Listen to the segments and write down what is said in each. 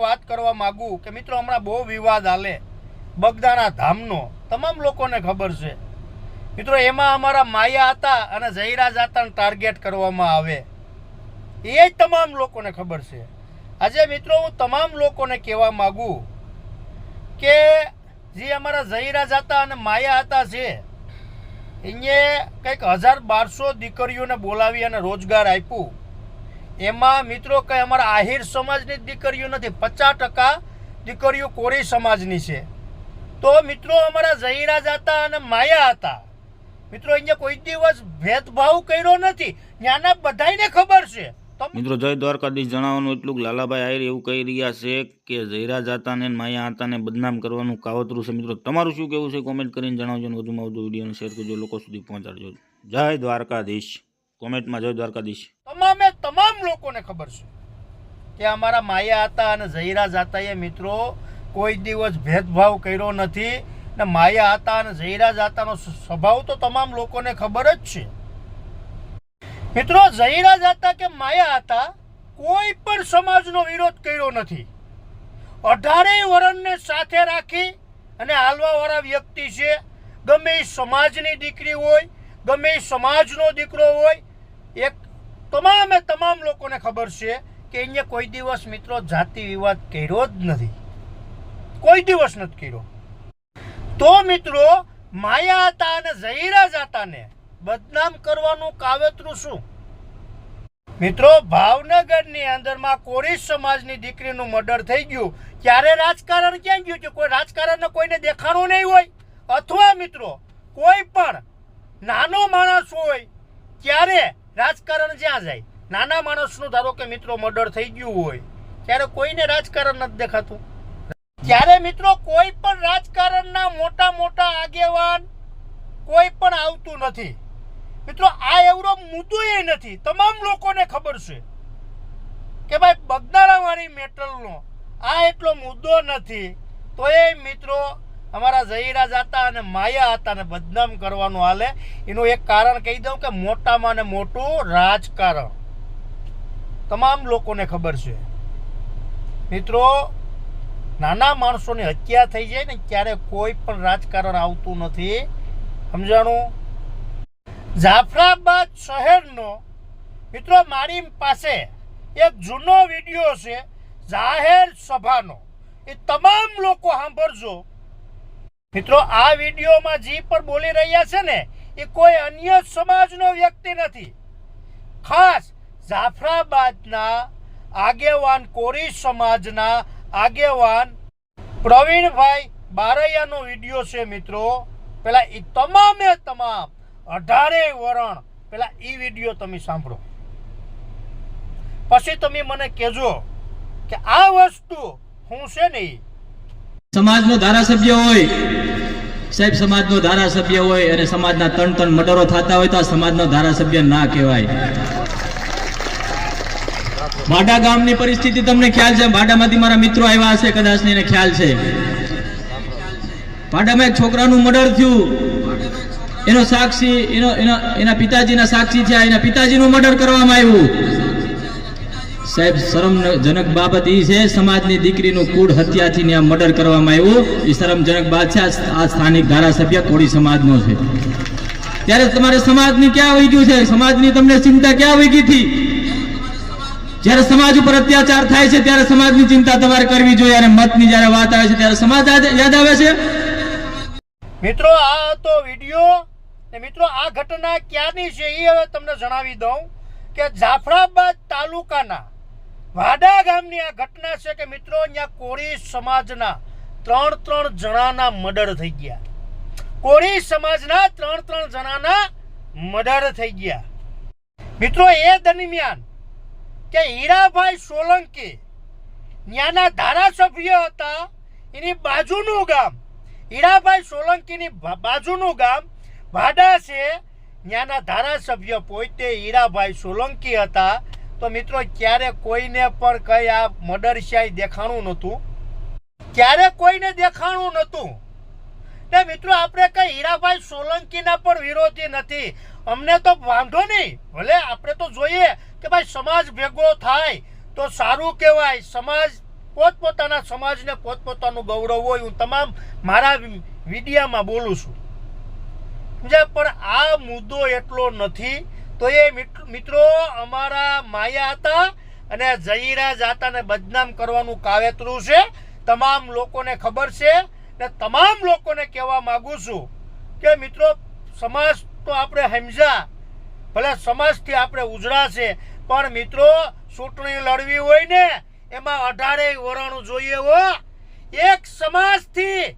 વાત કરવા માંગુ કે મિત્રો, હમણાં બહુ વિવાદ હાલે. બગદાણા ધામનો. તમામ લોકોને ખબર છે. મિત્રો, એમાં અમારા માયા હતા અને જયરા જાતાને ટાર્ગેટ કરવામાં આવે. એ તમામ લોકોને ખબર છે. આજે મિત્રો, હું તમામ લોકોને કહેવા માગું કે જે અમારા જયરાજ હતા અને માયા હતા છે એને કંઈક હજાર બારસો દીકરીઓને બોલાવી અને રોજગાર આપ્યું. એમાં મિત્રો કંઈ અમારા આહિર સમાજની જ દીકરીઓ નથી, પચાસ ટકા દીકરીઓ કોરી સમાજની છે. તો મિત્રો અમારા જયરાજ હતા અને માયા હતા. મિત્રો અહીંયા કોઈ દિવસ ભેદભાવ કર્યો નથી. ત્યાંના બધાયને ખબર છે. મિત્રો જય દ્વારકાધીશ જણાવવાનું એટલું કે લાલાભાઈ આહિર એવું કહી રહ્યા છે કે જયરાજ જાતાને માયા આતાને બદનામ કરવાનું કાવતરું છે. મિત્રો તમારું શું કહેવું છે? કોમેન્ટ કરીને જણાવજો વધુમાં વધુ વિડીયોને શેર કરજો. લોકો સુધી પહોંચાડજો. જય દ્વારકાધીશ. કોમેન્ટમાં જય દ્વારકાધીશ. તમામે તમામ લોકોને ખબર છે કે અમારા માયા હતા અને જયરાજ જાતાએ મિત્રો કોઈ દિવસ ભેદભાવ કર્યો નથી ને માયા હતા અને જયરાજ જાતાનો સ્વભાવ તો તમામ લોકોને ખબર જ છે. મિત્રો જયરાજ જાતા કે માયા હતા કોઈ પણ સમાજનો વિરોધ કર્યો નથી. અઢારેય વરણને સાથે રાખી અને હાલવાવાળા વ્યક્તિ છે. ગમે સમાજની દીકરી હોય, ગમે સમાજનો દીકરો હોય તમામે તમામ લોકોને ખબર છે કે અહીંયા કોઈ દિવસ મિત્રો જાતિ વિવાદ કર્યો જ નથી. કોઈ દિવસ નથી કર્યો. તો મિત્રો માયા હતા અને જહીરાજ જાતાને બદનામ કરવાનું કાવતરું શું? મિત્રો ભાવનગરની અંદરમાં કોરી સમાજની દીકરીનું મર્ડર થઈ ગયું. ત્યારે રાજકારણ ક્યાં ગયું કે કોઈ રાજકારણને કોઈને દેખાણું નહીં હોય. અથવા મિત્રો કોઈ પણ નાનો માણસ હોય, ત્યારે રાજકારણ જ્યાં જાય, નાના માણસનું ધારો કે મિત્રો મર્ડર થઈ ગયું હોય, ત્યારે કોઈને રાજકારણ નથી દેખાતું. જ્યારે મિત્રો કોઈ પણ રાજકારણના મોટા મોટા આગેવાન કોઈ પણ આવતું નથી. મિત્રો, આ એવડો મુદ્દો એ નથી. તમામ લોકોને ખબર છે કે ભાઈ બગદાણાવાળી મેટલનો આ એટલો મુદ્દો નથી. તો એ મિત્રો અમારા જહીરાજ હતા અને માયા હતા ને બદનામ કરવાનું હાલે. એનું એક કારણ કહી દઉં કે મોટામાં ને મોટું રાજકારણ. તમામ લોકોને ખબર છે. મિત્રો, નાના માણસોની હત્યા થઈ જાય ને ત્યારે કોઈ પણ રાજકારણ આવતું નથી. સમજાણું? જાફરાબાદ શહેરનો, મિત્રો, મારી પાસે એક જૂનો વીડિયો છે, જાહેર સભાનો. એ તમામ લોકો સાંભળજો. મિત્રો, આ વિડીયોમાં જે પણ બોલી રહ્યા છે ને, એ કોઈ અન્ય સમાજનો વ્યક્તિ નથી. ખાસ જાફરાબાદના આગેવાન કોરી સમાજના આગેવાન પ્રવીણભાઈ બારૈયાનો વીડિયો છે મિત્રો. પેલા એ તમામે તમામ અઢારે વરણ, પેલા એ વીડિયો તમે સાંભળો. પછી તમે મને કહેજો કે આ વસ્તુ હું છે ને ઈ સમાજનો ધારાસભ્ય હોય, સાહેબ, સમાજનો ધારાસભ્ય હોય અને સમાજના ત્રણ ત્રણ મર્ડરો થતા હોય તો આ સમાજનો ધારાસભ્ય ના કહેવાય. ભાડા ગામની પરિસ્થિતિ તમને ખ્યાલ છે? ભાડામાંથી મારા મિત્રો આવ્યા હશે, કદાચ એને ખ્યાલ છે. ભાડામાં એક છોકરાનું મર્ડર થયું. એનો સાક્ષી એના એના પિતાજીના સાક્ષી થયા. એના પિતાજીનું મર્ડર કરવામાં આવ્યું. સાહેબ, શરમજનક બાબત એ છે, સમાજની દીકરીનું કુળ હત્યાથી ત્યાં મર્ડર કરવામાં આવ્યું. એ શરમજનક બાબત છે, આ સ્થાનિક ધારાસભ્ય કોળી સમાજનો છે. ત્યારે તમારે સમાજની ક્યાં વહી ગયું છે? સમાજની તમને ચિંતા ક્યાં વહી ગઈ હતી? જ્યારે સમાજ ઉપર અત્યાચાર થાય છે, ત્યારે સમાજની ચિંતા તમારે કરવી જોઈએ અને મતની જ્યારે વાત આવે છે, ત્યારે સમાજ યાદ- આવે છે? મિત્રો, આ હતો વીડિયો. મિત્રો, આ ઘટના ક્યાંની છે એ હવે તમને જણાવી દઉં કે જાફરાબાદ તાલુકાના વાડા ગામની આ ઘટના છે કે મિત્રો, અહીંયા કોળી સમાજના ત્રણ ત્રણ જણાના મર્ડર થઈ ગયા. કોળી સમાજના ત્રણ ત્રણ જણાના મર્ડર થઈ ગયા. મિત્રો, એ દરમિયાન કે હીરાભાઈ સોલંકી ત્યાંના ધારાસભ્ય હતા, એની બાજુનું ગામ, હીરાભાઈ સોલંકીની બાજુનું ગામ ભાડા છે. ત્યાંના ધારાસભ્ય પોતે હીરાભાઈ સોલંકી હતા. તો મિત્રો, ક્યારે કોઈને પણ કઈ આ મર્ડરશાહી દેખાણું નહોતું. ક્યારે કોઈને દેખાણું નહોતું. ને મિત્રો, આપણે કઈ હીરાભાઈ સોલંકીના પણ વિરોધી નથી. અમને તો વાંધો નહીં. ભલે આપણે તો જોઈએ કે ભાઈ સમાજ ભેગો થાય તો સારું કહેવાય. સમાજ પોતપોતાના સમાજને પોતપોતાનું ગૌરવ હોય હું તમામ મારા મીડિયામાં બોલું છું. સમજ્યા? પણ આ મુદ્દો એટલો નથી તો એ મિત્રો અમારા માયા હતા અને જહીરા જાતાને બદનામ કરવાનું કાવેતરું છે. તમામ લોકોને ખબર છે ને તમામ લોકોને કહેવા માગું છું કે મિત્રો, સમાજ તો આપણે સમજ્યા ભલે સમાજથી આપણે ઉજળા છે, પણ મિત્રો, ચૂંટણી લડવી હોય ને, એમાં અઢારેય વરણ જોઈએ હો. એક સમાજથી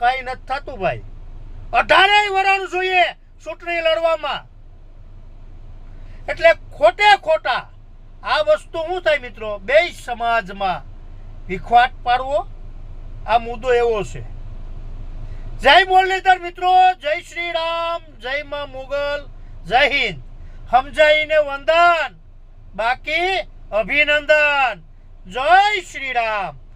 કઈ નથી થતું ભાઈ. અઢારેય વરણ જોઈએ ચૂંટણી લડવામાં. એટલે ખોટે ખોટા આ વસ્તુ શું થાય મિત્રો? બે સમાજમાં વિખવાટ પાડવો આ મુદ્દો એવો છે. જય મુરલીધર મિત્રો, જય શ્રી રામ જય માં મુગલ, જય હિન્દ. સમજાઈને વંદન. બાકી અભિનંદન. જય શ્રી રામ